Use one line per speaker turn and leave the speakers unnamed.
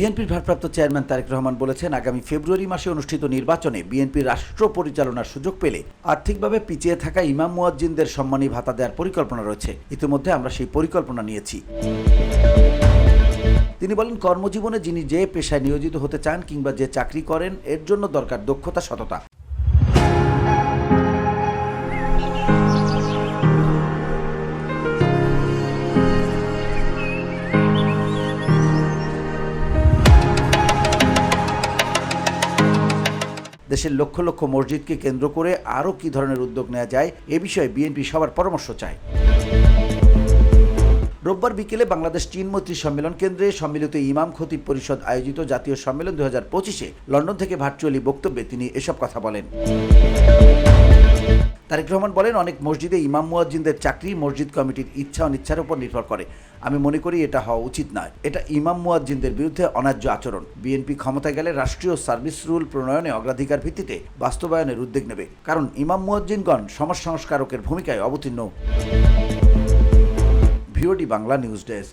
বিএনপির ভারপ্রাপ্ত চেয়ারম্যান তারেক রহমান বলেছেন, আগামী ফেব্রুয়ারি মাসে অনুষ্ঠিত নির্বাচনে বিএনপি রাষ্ট্র পরিচালনার সুযোগ পেলে আর্থিকভাবে পিছিয়ে থাকা ইমাম মুয়াজ্জিনদের সম্মানী ভাতা দেওয়ার পরিকল্পনা রয়েছে। ইতিমধ্যে আমরা সেই পরিকল্পনা নিয়েছি। তিনি বলেন, কর্মজীবনে যিনি যে পেশায় নিয়োজিত হতে চান কিংবা যে চাকরি করেন, এর জন্য দরকার দক্ষতা, সততা। দেশের লক্ষ লক্ষ মসজিদকে কেন্দ্র করে আরও কী ধরনের উদ্যোগ নেওয়া যায়, এ বিষয়ে বিএনপি সবার পরামর্শ চায়। রোববার বিকেলে বাংলাদেশ চীন মৈত্রী সম্মেলন কেন্দ্রে সম্মিলিত ইমাম খতিব পরিষদ আয়োজিত জাতীয় সম্মেলন দু হাজার পঁচিশে লন্ডন থেকে ভার্চুয়ালি বক্তব্যে তিনি এসব কথা বলেন। তারেক রহমান বলেন, অনেক মসজিদে ইমাম মুয়াজ্জিনদের চাকরি মসজিদ কমিটির ইচ্ছা অনিচ্ছার উপর নির্ভর করে। আমি মনে করি এটা হওয়া উচিত নয়। এটা ইমাম মুয়াজ্জিনদের বিরুদ্ধে অন্যায্য আচরণ। বিএনপি ক্ষমতায় গেলে রাষ্ট্রীয় সার্ভিস রুল প্রণয়নে অগ্রাধিকার ভিত্তিতে বাস্তবায়নের উদ্যোগ নেবে। কারণ ইমাম মুয়াজ্জিনগণ সমাজ সংস্কারকের ভূমিকায় অবতীর্ণ। VOD Bangla news desk.